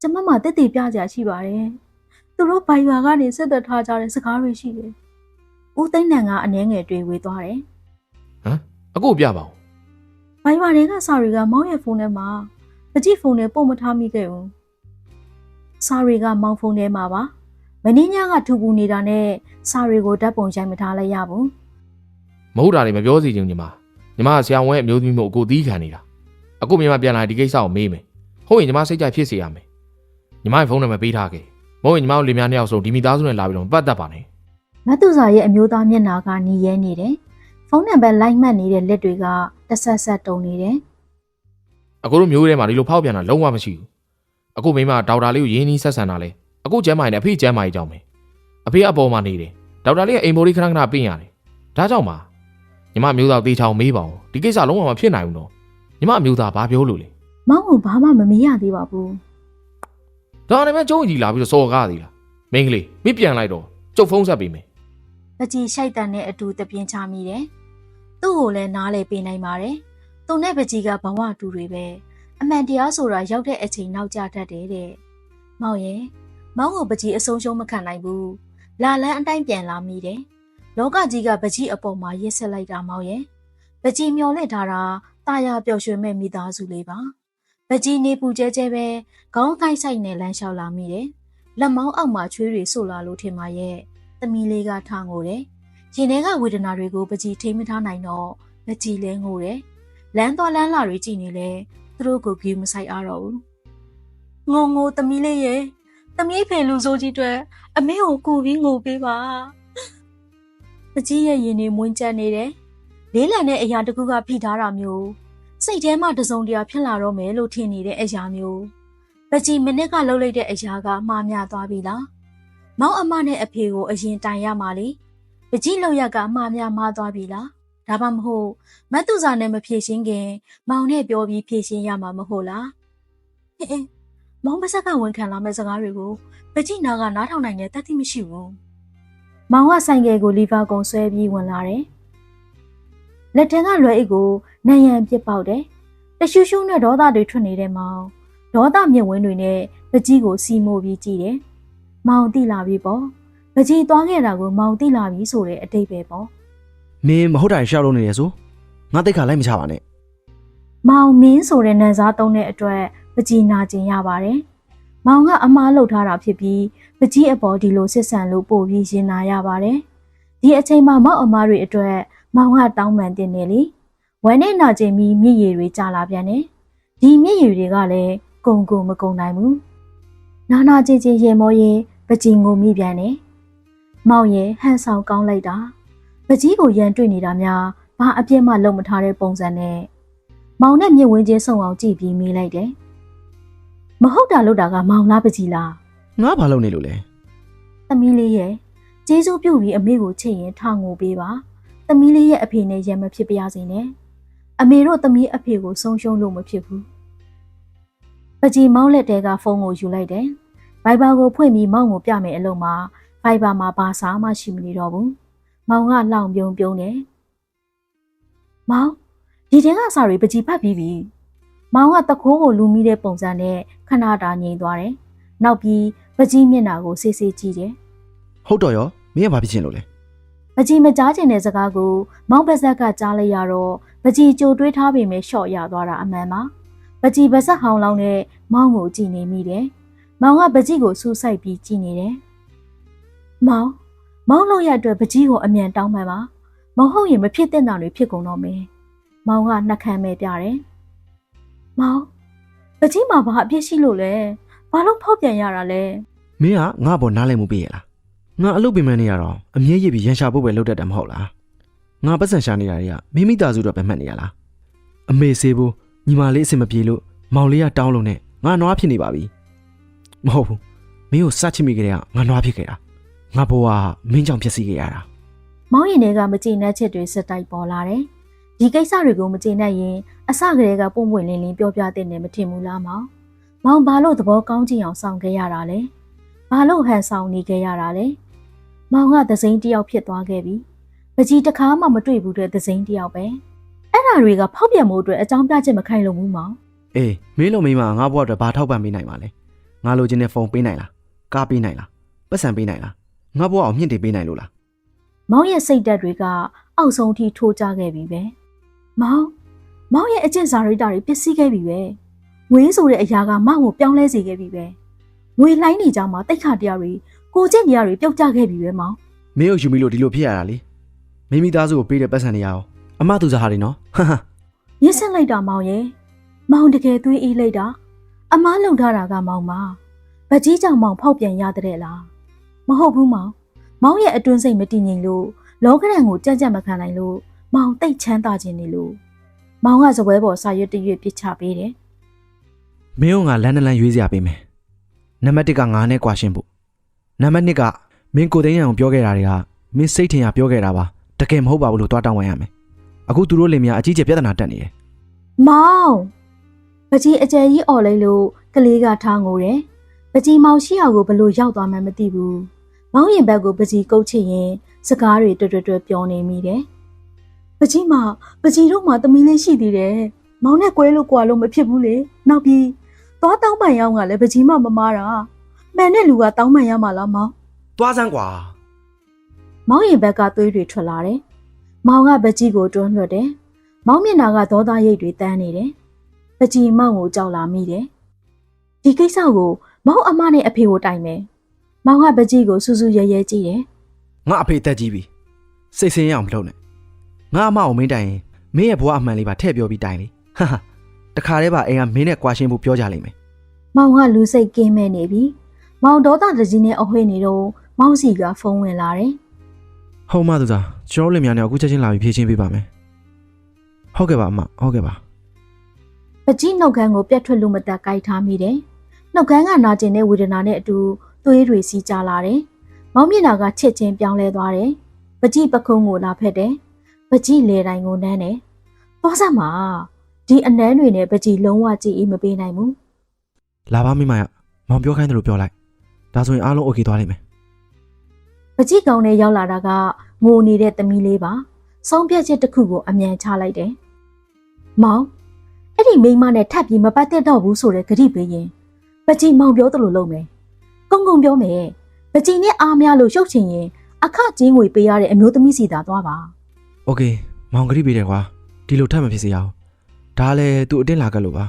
ကျမမှတက်တည်ပြကြရှိပါတယ်သူတို့ဘိုင်ဘာကနေဆက်သက်ထားကြတဲ့စကားတွေရှိတယ်ဦးသိန်းနံကအနှဲငယ်တွေဝေသွားတယ်ဟမ်အခုပြပါဦးဘိုင်ဘာတွေကစာတွေကမောင်ရဲ့ဖုန်းထဲမှာပကြည့်ဖုန်းထဲပုံမထားမိခဲ့ဘူးစာတွေကမောင်ဖုန်းထဲမှာပါ မင်းညကထူပူနေတာနဲ့စာတွေကိုဓာတ်ပုံရိုက်မထားလိုက်ရဘူးမဟုတ်တာတွေမပြောစီချင်ညီမညီမကဆရာဝန်ရဲ့အမျိုးသမီးမို့အကိုသီးခံနေတာအခုမြန်မာပြန်လာဒီကိစ္စကိုမေးမယ်ဟုတ်ရင်ညီမစိတ်ကြိုက်ဖြစ်စေရမယ်ညီမရဲ့ဖုန်းနံပါတ်ပေးထားခဲ့မဟုတ်ရင်ညီမတို့လင်မယားနှစ်ယောက်ဆိုဒီမိသားစုနဲ့လာပြီးတော့မပတ်သက်ပါနဲ့မတ်သူစာရဲ့အမျိုးသားမျက်နှာကညီရဲနေတယ်ဖုန်းနံပါတ်လိုက်မှတ်နေတဲ့လက်တွေကတဆက်ဆက်တုံနေတယ်အခုတို့မျိုးထဲမှာဒီလိုဖောက်ပြန်တာလုံးဝမရှိဘူးအခုမိမဒေါက်တာလေးကိုရင်းနှီးဆက်ဆံတာလဲ အခုကျမ်းမာရင်လည်းအဖေကျမ်းမာရေးကြောင့်ပဲအဖေကအပေါ်မှာနေတယ်ဒေါက်တာလေးကအိမ်ပေါ်လေးခဏခဏပြင်ရတယ်ဒါကြောင့်ပါညီမမျိုးသားသေးချောင်းမေးပါဦးဒီကိစ္စလုံးဝမဖြစ်နိုင်ဘူးတော့ညီမမျိုးသားဘာပြောလို့လဲမောင်ကဘာမှမမေးရသေးပါဘူးဒါနဲ့မှကျုံးကြီးလာပြီးတော့စော်ကားသေးလားမင်းကလေးမပြန်လိုက်တော့ကျုပ်ဖုန်းဆက်ပေးမယ်ပကြီးရှိုက်တန်နဲ့အတူတပြင်းချမိတယ်သူ့ကိုလည်းနားလေပေးနိုင်ပါတယ်သူနဲ့ပကြီးကဘဝတူတွေပဲအမှန်တရားဆိုတာရောက်တဲ့အချိန်နောက်ကျတတ်တယ်တဲ့မောင်ရဲ့ မောင်ကိုပကြီးအဆုံးရှုံးမခံနိုင်ဘူးလာလန်းအတိုင်းပြန်လာမိတယ်လောကကြီးကပကြီးအပေါ်မှာရစ်ဆက်လိုက်တာမောင်ရဲ့ပကြီးမျောလင့်ထားတာတာယာပျော်ရွှင်မဲ့မိသားစုလေးပါပကြီးနေပူကျဲကျဲပဲခေါင်းကိုက်ဆိုင်နဲ့လမ်းလျှောက်လာမိတယ်လက်မောင်းအောက်မှာချွေးတွေဆို့လာလို့ထင်ပါရဲ့သမီးလေးကထငိုတယ်။ရင်ထဲကဝေဒနာတွေကိုပကြီးထိမ့်မထားနိုင်တော့ပကြီးလဲငိုတယ်။လမ်းသွားလမ်းလာတွေကြည့်နေလဲသူတို့ကိုဂီမဆိုင်အားတော့ဘူး။ငိုငိုသမီးလေးရဲ့ သမီးဖေလူစိုးကြီးတွေအမေကိုကူပြီးငိုပေးပါ။ပကြီးရဲ့ရင်တွေမွင်းကျက်နေတယ်။လေးလံတဲ့အရာတစ်ခုကဖိထားတာမျိုးစိတ်ထဲမှာတစုံတရာဖြစ်လာတော့မယ်လို့ထင်နေတဲ့အရာမျိုးပကြီးမိနစ်ကလှုပ်လိုက်တဲ့အရာကမှားများသွားပြီလား။မောင်အမနဲ့အဖေကိုအရင်တိုင်ရမှာလေပကြီးလောက်ရကအမှားများမှားသွားပြီလားဒါမှမဟုတ်မတ်သူစာနဲ့မဖြေရှင်းခင် မောင်နဲ့ပြောပြီးဖြေရှင်းရမှာမဟုတ်လားဟဲ့ မောင်ပါဇက်ကဝန်ခံလာမဲ့စကားတွေကိုပကြီးနာကနားထောင်နိုင်တဲ့တတ်သိမရှိဘူးမောင်ကဆိုင်ကယ်ကိုလီဗာကုံဆွဲပြီးဝင်လာတယ်လက်ထက်ကလွယ်အိတ်ကိုနံရံပစ်ပေါက်တယ်တရှူးရှူးနဲ့ဒေါသတွေထွက်နေတဲ့မောင်ဒေါသမြင့်ဝင်းတွေနဲ့ပကြီးကိုစီမိုးပြီးကြည့်တယ်မောင်တိလာပြီပေါ့ပကြီးသွားခဲ့တာကိုမောင်တိလာပြီဆိုတဲ့အတိတ်ပဲပေါ့မင်းမဟုတ်တာရှောက်လို့နေရဆိုငါတိတ်ခါလိုက်မချပါနဲ့မောင်မင်းဆိုတဲ့နန်းစားသုံးတဲ့အတွက်ပ ကြီးနာကျင်ရပါတယ်မောင်ကအမားလှုပ်ထားတာဖြစ်ပြီးပကြီးအပေါ်ဒီလိုစစ်ဆန်လို့ပို့ပြီးရင်နာရပါတယ်ဒီအချိန်မှာမောင်အမားတွေအတွက်မောင်ကတောင်းပန်တင်နေလေဝမ်းနဲ့နာကျင်ပြီးမြည်ရည်တွေကြာလာပြန်တယ်ဒီမြည်ရည်တွေကလည်းကုံကုံမကုံနိုင်ဘူးနာနာကြည်ကြည်ရေမောရင်ပကြီးငုံမိပြန်တယ်မောင်ရဲ့ဟန်ဆောင်ကောင်းလိုက်တာပကြီးကိုရန်တွေ့နေတာများဘာအပြစ်မှလုံမထားတဲ့ပုံစံနဲ့မောင်နဲ့မြင့်ဝင်းချင်းဆုံအောင်ကြည့်ပြီးမေးလိုက်တယ် မဟုတ်တာလို့တာကမောင်လားပကြီးလားငါဘာလုပ်နေလို့လဲသမီးလေးရဲ့ကျေးဇူးပြုပြီးအမေကိုချစ်ရင်ထောင်ငိုပေးပါသမီးလေးရဲ့အဖေနဲ့ရံမဖြစ်ပါရစေနဲ့အမေတို့သမီးအဖေကိုဆုံးရှုံးလို့မဖြစ်ဘူးပကြီးမောင်လက်တဲကဖုန်းကိုယူလိုက်တယ်ဗိုက်ဘာကိုဖွင့်ပြီးမောင်ကိုပြမယ်အလုံးမှာ။ဖိုင်ဘာမှာဘာစားမှရှိမနေတော့ဘူး။မောင်ကလောင်ပြုံပြုံတယ်။မောင်ဒီတဲကစာတွေပကြီးဖတ်ပြီးပြီ။ မောင်ကတခိုးကိုလူမိတဲ့ပုံစံနဲ့ခဏတာငြိမ်သွားတယ်။နောက်ပြီးပပကြီးမျက်နှာကိုဆေးဆေးကြည့်တယ်ဟုတ်တော့ရောမင်းကဘာဖြစ်ချင်လို့လဲပကြီးမကြားချင်တဲ့စကားကိုမောင်ပါဇက်ကကြားလိုက်ရတော့ပကြီးကြိုတွေးထားပေမဲ့ရှော့ရသွားတာအမှန်ပါပကြီးပါဇက်ဟောင်းလောင်းနဲ့မောင်ကိုကြည့်နေမိတယ်မောင်ကပကြီးကိုစူးစိုက်ပြီးကြည့်နေတယ်မောင်မောင်လို့ရအတွက်ပကြီးကိုအမြန်တောင်းပန်ပါမဟုတ်ရင်မဖြစ်တဲ့တာတွေဖြစ်ကုန်တော့မယ်မောင်ကနှက်ခမ်းပဲပြတယ် မောင်ပကြီးမှာဘာအပြစ်ရှိလို့လဲဘာလို့ဖောက်ပြန်ရတာလဲမင်းကငါ့ဘောနားလည်မှုပေးရလားငါအလုပ်ပင်မနေရတော့အမြဲရည်ပြီးရန်ရှာဖို့ပဲလုပ်တတ်တယ်မဟုတ်လားငါပတ်စံရှာနေတာတွေကမိမိသားစုတော့ပဲမှတ်နေရလားအမေစေဖို့ညီမလေးအဆင်မပြေလို့မောင်လေးကတောင်းလို့နဲ့ငါနွားဖြစ်နေပါပြီမဟုတ်ဘူးမင်းကိုစချစ်မိကြတဲ့ကငါနွားဖြစ်ခဲ့တာငါဘဝကမင်းကြောင့်ဖြစ်စီခဲ့ရတာမောင်ရင်တွေကမကျေနပ်ချက်တွေစက်တိုက်ပေါ်လာတယ်။ ဒီကိစ္စတွေကိုမကျေနပ်ရင်အစကတည်းကပုံပွင့်လင်းလင်းပြောပြတဲ့နဲ့မထင်ဘူးလားမောင်။မောင်ဘာလို့သဘောကောင်းကြည့်အောင်ဆောင်ခဲ့ရတာလဲ။ဘာလို့ဟန်ဆောင်နေခဲ့ရတာလဲ။မောင်ကသစိမ်းတစ်ယောက်ဖြစ်သွားခဲ့ပြီ။ပကြီးတစ်ခါမှမတွေ့ဘူးတဲ့သစိမ်းတစ်ယောက်ပဲ။အဲ့ဓာတွေကဖောက်ပြန်မှုအတွက်အကြောင်းပြချက်မခိုင်လုံဘူးမောင်အေးမင်းလိုမိန်းမငါဘဝအတွက်ဘာထောက်ပံ့ပေးနိုင်ပါလဲငါလိုချင်တဲ့ဖုန်းပေးနိုင်လားကားပေးနိုင်လားပတ်စံပေးနိုင်လားငါဘဝအောင်မြင့်တင်ပေးနိုင်လို့လား။မောင်ရဲ့စိတ်ဓာတ်တွေကအောက်ဆုံးထိထိုးကြခဲ့ပြီပဲ။ မောင်မောင်ရဲ့အကျင့်စာရိတ္တတွေပျက်စီးခဲ့ပြီပဲ။ငွေဆိုတဲ့အရာကမောင်ကိုပြောင်းလဲစေခဲ့ပြီပဲ။ငွေလှိုင်းနေကြမှာတိတ်ခါတရားတွေကိုကျင့်တရားတွေပျောက်ကျခဲ့ပြီပဲမောင်မင်းကိုယူမိလို့ဒီလိုဖြစ်ရတာလေမိမိသားစုကိုပေးတဲ့ပတ်စံတွေရအောင်အမသူစားဟာတွေနော်ဟမ်ဟမ်။ရစ်ဆက်လိုက်တာမောင်ရဲ့။မောင်တကယ်သွေးအေးလိုက်တာ။အမားလုံထားတာကမောင်ပါ။ဗကြီးကြောင့်မောင်ဖောက်ပြန်ရတဲ့လား။မဟုတ်ဘူးမောင်။မောင်ရဲ့အတွင်းစိတ်မတည်ငြိမ်လို့လောကရန်ကိုကြက်ကြက်မခံနိုင်လို့ မောင်တိတ်ချမ်းသာခြင်းနေလို့မောင်ကစပွဲပေါ်စာရွက်တစ်ရွက်ပစ်ချပေးတယ်မင်းကငါလမ်းတစ်လမ်းရွေးစရာပေးမယ်နံပါတ်1ကငါနဲ့ကွာရှင်းဖို့နံပါတ်2ကမင်းကိုသိန်းရအောင်ပြောခဲ့တာတွေကမင်းစိတ်ထင်ရပြောခဲ့တာပါတကယ်မဟုတ်ပါဘူးလို့တွားတောင်းဝင်ရမယ်အခုသူတို့လင်မယားအကြီးကျယ်ပြဿနာတက်နေတယ်။မောင်ပကြီးအကျယ်ကြီးអော်လိုက်လို့ကလေးကထားငိုတယ်။ပကြီးမောင်ရှိအောင်ကိုဘလို့ရောက်သွားမှန်းမသိဘူး။မောင်ရင်ဘက်ကိုပကြီးကုတ်ချင်ရင်စကားတွေတွတ်တွတ်တွတ်ပြောနေမိတယ်။ ပကြီးမပကြီးတို့မှသမီးလေးရှိသေးတယ်။မောင်နဲ့ကွဲလို့ကွာလို့မဖြစ်ဘူးလေ။နောက်ပြီးသွားတောင်းပန်ရောင်းကလည်းပကြီးမမမားတာ။မှန်တဲ့လူကတောင်းပန်ရမှာလားမောင်တွားစမ်းကွာ။မောင်ရင်ဘက်ကသွေးတွေထွက်လာတယ်။မောင်ကပကြီးကိုတွန်းလွှတ်တယ်။မောင်မျက်နှာကဒေါသရိပ်တွေတန်းနေတယ်။ပကြီးမောင်ကိုကြောက်လာမိတယ်။ဒီကိစ္စကိုမောင်အမနဲ့အဖေကိုတိုင်မယ်။မောင်ကပကြီးကိုစူးစူးရဲရဲကြည့်တယ်ငါအဖေတက်ကြီးပြီစိတ်ဆင်းရအောင်မလုပ်နဲ့ ငါအမအောင်မင်းတိုင်ရင်မင်းရဲ့ဘဝအမှန်လေးပါထည့်ပြောပြီးတိုင်လေဟာဟာတခါတည်းပါအိမ်ကမင်းနဲ့ကွာရှင်းဖို့ပြောကြလိမ့်မယ်။မောင်ကလူစိတ်ကင်းမဲ့နေပြီ။မောင်ဒေါသတကြီးနဲ့အဝှေ့နေတော့မောင်စီကဖုန်းဝင်လာတယ်ဟုတ်မှသူသားကျွန်တော်လင်မယားနဲ့အခုချက်ချင်းလာပြီးဖြည့်ချင်းပေးပါမယ်ဟုတ်ကဲ့ပါအမဟုတ်ကဲ့ပါ။ပကြီးနှုတ်ခမ်းကိုပြတ်ထွက်လို့မတက်ကြိုက်ထားမိတယ်။နှုတ်ခမ်းကနာကျင်တဲ့ဝေဒနာနဲ့အတူသွေးတွေစီးကြလာတယ်။မောင်မျက်နှာကချစ်ချင်းပြောင်းလဲသွားတယ်။ပကြီးပခုံးကိုလာဖက်တယ်။ ပကြီးလေတိုင်းကိုနမ်းတယ်။သွားစမ်းပါဒီအနမ်းတွေနဲ့ပကြီးလုံးဝကြည်အေးမပေးနိုင်ဘူးလာပါမိမရမောင်ပြောခိုင်းတယ်လို့ပြောလိုက်ဒါဆိုရင်အားလုံး okay သွားလိမ့်မယ်။ပကြီးကောင်နဲ့ရောက်လာတာကငိုနေတဲ့သမီးလေးပါ။ဆုံးဖြတ်ချက်တစ်ခုကိုအမြန်ချလိုက်တယ်။မောင်အဲ့ဒီမိန်းမနဲ့ထပ်ပြီးမပတ်သက်တော့ဘူးဆိုတဲ့ဂရိပေးရင်ပကြီးမောင်ပြောတယ်လို့လုပ်မယ်။ကုန်းကုန်းပြောမယ်။ပကြီးနဲ့အားမရလို့ရှုပ်ချင်ရင်အခကျင်းငွေပေးရတဲ့အမျိုးသမီးစီသာသွားပါ။ โอเคမောင်ဂရိပေးတယ်ကွာဒီလိုထပ်မဖြစ်စေရအောင်ဒါလည်းသူအတင်းလာကတ်လို့ပါ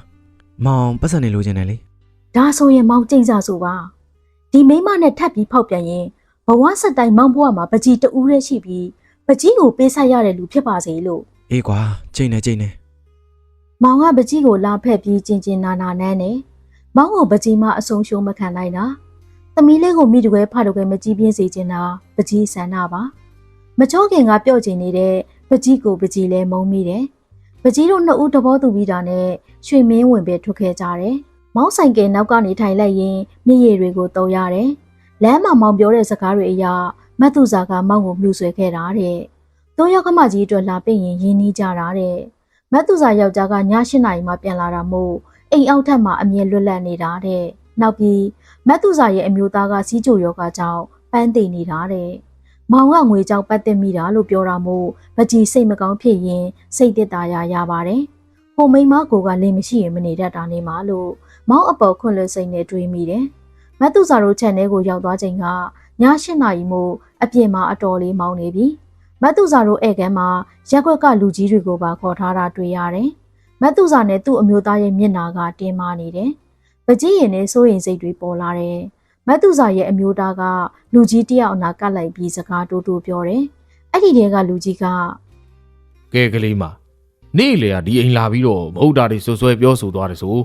မောင်ပတ်စံနေလိုချင်တယ်လေ ။ဒါဆိုရင်မောင်ကျိန်စာဆိုပါ။ဒီမိန်းမနဲ့ထပ်ပြီးဖောက်ပြန်ရင်ဘဝဆက်တိုင်းမောင်ဘဝမှာပကြီးတူးရဲရှိပြီးပကြီးကိုပေးဆက်ရတဲ့လူဖြစ်ပါစေလို့ အေးကွာချိန်နေချိန်နေ မောင်ကပကြီးကိုလာဖက်ပြီးကျင်ကျင်နာနာနန်းနေ။မောင်ကိုပကြီးမအဆုံးရှုံးမခံနိုင်တာ။သမီးလေးကိုမိတကွဲဖတကွဲမကြီးပြင်းစေချင်တာပကြီးဆန္ဒပါ။ မကြောခင်ကပြော့ကျင်နေတဲ့ပကြီးကိုပကြီးလဲမုံမိတယ်။ပကြီးတို့နှစ်ဦးတဘောတူပြီးတာနဲ့ရွှေမင်းဝင်ပဲထွက်ခဲ့ကြတယ်။မောင်ဆိုင်ကယ်နောက်ကနေထိုင်လိုက်ရင်မျက်ရည်တွေကိုတုံရတယ်။လမ်းမှာမောင်ပြောတဲ့စကားတွေအရမတ်သူစာကမောင်ကိုမြှူဆွဲခဲ့တာတဲ့။သုံးယောက်ကမကြီးအတွက်လာပင့်ရင်ရင်းနှီးကြတာတဲ့။မတ်သူစာယောက်ျားကည၈နာရီမှပြန်လာတာမို့အိမ်အောက်ထပ်မှာအမြဲလွတ်လပ်နေတာတဲ့နောက်ပြီးမတ်သူစာရဲ့အမျိုးသားကစီးကြိုယောဂကြောင့်ပန်းသိနေတာတဲ့ မောင်ကငွေကြောင့်ပတ်သက်မိတာလို့ပြောတာမို့ဗကြီးစိတ်မကောင်းဖြစ်ရင်စိတ်တစ်တာရရပါတယ်ဟိုမိန်းမကိုကလင်းမရှိရင်မနေတတ်တာနေမှာလို့မောင်အပေါ်ခွင့်လွှတ်စိတ်နဲ့တွေးမိတယ်မမတ်သူစာတို့ channel ကိုရောက်သွားချိန်ကည8နာရီမို့အပြင်မှာအတော်လေးမောင်းနေပြီမတ်သူစာတို့ဧကန်းမှာရက်ွက်ကလူကြီးတွေကိုပါခေါ်ထားတာတွေ့ရတယ်မတ်သူစာနဲ့သူ့အမျိုးသားရဲ့မျက်နာကတင်းမာနေတယ်ပကြီးရင်နဲ့စိုးရင်စိတ်တွေပေါ်လာတယ် မတ်သူစာရဲ့အမျိုးသားကလူကြီးတယောက်အနာကတ်လိုက်ပြီးစကားတိုးတိုးပြောတယ်အဲ့ဒီတဲကလူကြီးကကဲကလေးမနေ့လေကဒီအိမ်လာပြီးတော့မဟုတ်တာတွေဆွဆွဲပြောဆိုသွားတယ်ဆို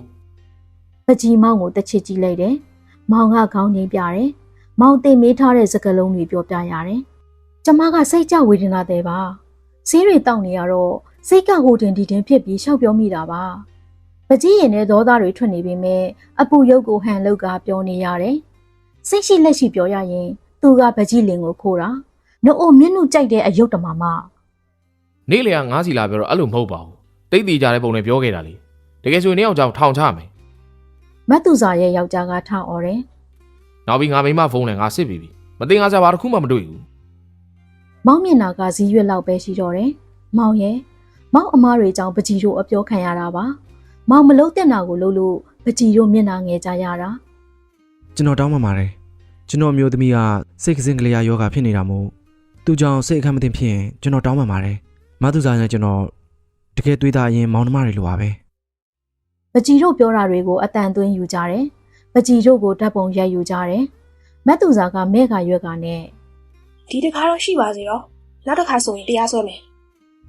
ပကြီးမောင်ကိုတစ်ချစ်ကြည့်လိုက်တယ်။မောင်ကခေါင်းငိမ့်ပြတယ်။မောင်တင်မေးထားတဲ့စကားလုံးတွေပြောပြရတယ်။ကျမကစိတ်ကြဝေဒနာတဲ့ပါ။ဆေးတွေတောက်နေရတော့စိတ်ကဟိုတင်ဒီတင်ဖြစ်ပြီးရှောက်ပြောမိတာပါ။ပကြီးရင်နဲ့ဒေါသတွေထွက်နေပေမဲ့အပူရုပ်ကိုဟန်လောက်ကပြောနေရတယ်။ စိတ်ရှိလက်ရှိပြောရရင်သူကပကြီးလင်ကိုခိုးတာ။နှုတ်အိုမျက်နှုကြိုက်တဲ့အယုတ်တမမနေ့လေကငါးစီလာပြောတော့အဲ့လိုမဟုတ်ပါဘူးတိတ်တီကြတဲ့ပုံနဲ့ပြောခဲ့တာလေတကယ်ဆိုရင်နေ့အောင်ကြောင်ထောင်ချမယ်မတ်သူစာရဲ့ယောက်ျားကထောင်អော်တယ်နောက်ပြီးငါမိမဖုန်းနဲ့ငါစစ်ပြီးပြီမသိငါစားဘာတစ်ခုမှမတွေ့ဘူး။မောင်မျက်နာကဇီးရွက်လောက်ပဲရှိတော့တယ်။မောင်ရဲ့မောင်အမားတွေကြောင့်ပကြီးတို့အပြောခံရတာပါ။မောင်မလုံးတဲ့နာကိုလို့လို့ပကြီးတို့မျက်နာငယ်ကြရတာကျွန်တော်တောင်းပန်ပါတယ် ကျွန်တော်အမျိုးသမီးကစိတ်ကစင်ကလေးရယောဂဖြစ်နေတာမို့သူကြောင့်စိတ်အခက်မသိဖြစ်ရင်ကျွန်တော်တောင်းပန်ပါတယ်မသူစားနဲ့ကျွန်တော်တကယ်တွေးတာအရင်မောင်နှမတွေလိုပါပဲ။ပကြီးတို့ပြောတာတွေကိုအတန်သွင်းယူကြတယ်။ပကြီးတို့ကိုဓာတ်ပုံရိုက်ယူကြတယ်။မတ်သူစာကမဲ့ခါရွက်ကနဲ့ဒီတစ်ခါတော့ရှိပါစေတော့နောက်တစ်ခါဆိုရင်တရားစွဲမယ်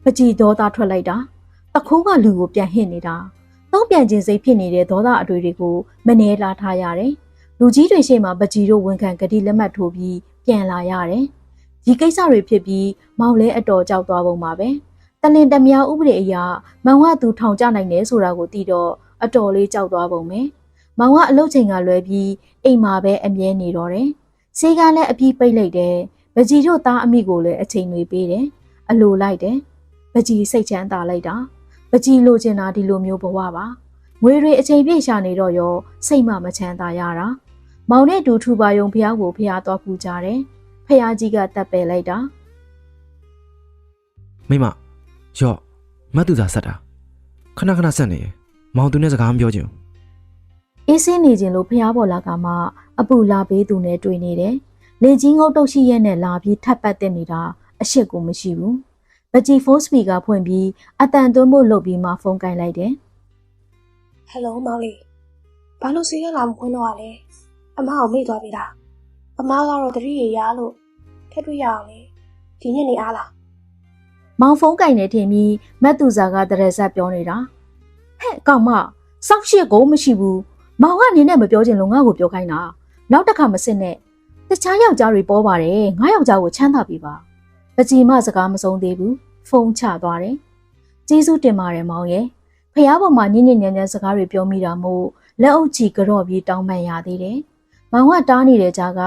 ပကြီးဒေါသထွက်လိုက်တာ။တခိုးကလူကိုပြန်ဟစ်နေတာ။သုံးပြန်ခြင်းစိတ်ဖြစ်နေတဲ့ဒေါသအတွေ့တွေကိုမနှဲလာထားရတယ်။ လူကြီးတွေရှေ့မှာပကြီးတို့ဝန်ခံဂတိလက်မှတ်ထိုးပြီးပြန်လာရတယ်။ဒီကိစ္စတွေဖြစ်ပြီးမောင်လဲအတော်ကြောက်သွားပုံပါပဲ။တလင်တမယာဥပဒေအရမောင်ကသူထောင်ကျနိုင်တယ်ဆိုတာကိုသိတော့အတော်လေးကြောက်သွားပုံပဲ။မောင်ကအလုပ်ချိန်ကလွဲပြီးအိမ်မှာပဲအမြဲနေတော့တယ်။ဆေးကလည်းအပြီးပိတ်လိုက်တယ်။ပကြီးတို့သားအမိကိုလည်းအချိန်တွေပေးတယ်။အလိုလိုက်တယ်။ပကြီးစိတ်ချမ်းသာလိုက်တာ။ပကြီးလိုချင်တာဒီလိုမျိုးဘဝပါ။ငွေတွေအချိန်ပြည့်ရှာနေတော့ရောစိတ်မှမချမ်းသာရတာ။ မောင်နဲ့တူထူပါယုံဖះကိုဖះသွားပူကြတယ်။ဖះကြီးကတက်ပယ်လိုက်တာမိမရော့မသူစားဆက်တာခဏခဏဆက်နေရယ်မောင်သူနဲ့စကားမပြောချင်ဘူး။အေးစင်းနေခြင်းလို့ဖះပေါ်လာကမှအပူလာပေးသူနဲ့တွေ့နေတယ်။လေကြီးငုတ်တုတ်ရှိရဲ့နဲ့လာပြီးထပ်ပတ်တက်နေတာအရှိတ်ကိုမရှိဘူး။ပကြီးဖုန်းစပီကာဖွင့်ပြီးအတန်သွင်းဖို့လုပ်ပြီးမှဖုန်းကင်လိုက်တယ်ဟယ်လိုမောင်လေးဘာလို့စီးရလာမခွန်းတော့ရလဲ အမအောင်မေ့သွားပြီလားအမကတော့တတိရရလို့ထက်တွေ့ရအောင်လေဒီညနေအားလား။မောင်ဖုန်းကင်နေထင်ပြီးမတ်သူစာကတရက်ဆက်ပြောနေတာ။ဟဲ့ကောင်မစောက်ရှစ်ကိုမရှိဘူး။မောင်ကနေနဲ့မပြောချင်လို့ငါ့ကိုပြောခိုင်းတာ။နောက်တစ်ခါမစစ်နဲ့တခြားယောက်ျားတွေပေါ်ပါတယ်။ငါယောက်ျားကိုချမ်းသာပြီပါ။ပကြီးမစကားမဆုံးသေးဘူး။ဖုန်းချသွားတယ်။ကျေးဇူးတင်ပါတယ်မောင်ရဲ့။ဖះပေါ်မှာညင်ညင်ညံ့ညံ့စကားတွေပြောမိတာမို့လက်အုပ်ချီကြော့ပြီးတောင်းပန်ရသေးတယ်။ မောင်ကတားနေတဲ့ကြားက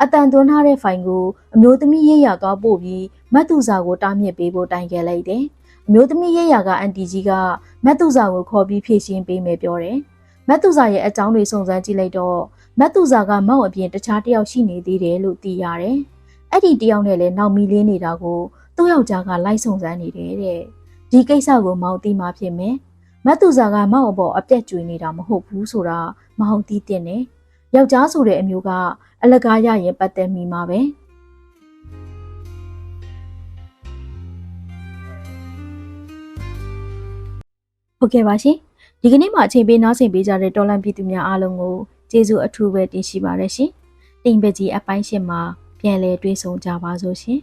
အတန်သွင်းထားတဲ့ဖိုင်ကိုအမျိုးသမီးရိပ်ရသွားပို့ပြီးမတ်သူစာကိုတားမြစ်ပေးဖို့တိုင်ခဲ့လိုက်တယ်။အမျိုးသမီးရိပ်ရကအန်တီကြီးကမတ်သူစာကိုခေါ်ပြီးဖြည့်ရှင်းပေးမယ်ပြောတယ်။မတ်သူစာရဲ့အကြောင်းတွေစုံစမ်းကြည့်လိုက်တော့မတ်သူစာကမောက်အပြင်တခြားတစ်ယောက်ရှိနေသေးတယ်လို့သိရတယ်။အဲ့ဒီတစ်ယောက်နဲ့လည်းနောက်မီလေးနေတာကိုသူ့ယောက်ျားကလိုက်စုံစမ်းနေတယ်တဲ့။ဒီကိစ္စကိုမောင်သိမှဖြစ်မယ်။မတ်သူစာကမောက်အပေါ်အပြက်ကျွေနေတာမဟုတ်ဘူးဆိုတာမောင်သိတဲ့နဲ့ ယောက်ျားဆိုတဲ့အမျိုးကအလကားရရင်ပတ်သက်မိမှာပဲ။ဟုတ်ကဲ့ပါရှင်ဒီကနေ့မှအချိန်ပေးနားဆင်ပေးကြတဲ့တော်လန်ပြည်သူများအားလုံးကိုကျေးဇူးအထူးပဲတင်ရှိပါရရှင်တင်ပကြီးအပိုင်းရှင်မှာပြန်လည်တွေ့ဆုံကြပါစို့ရှင်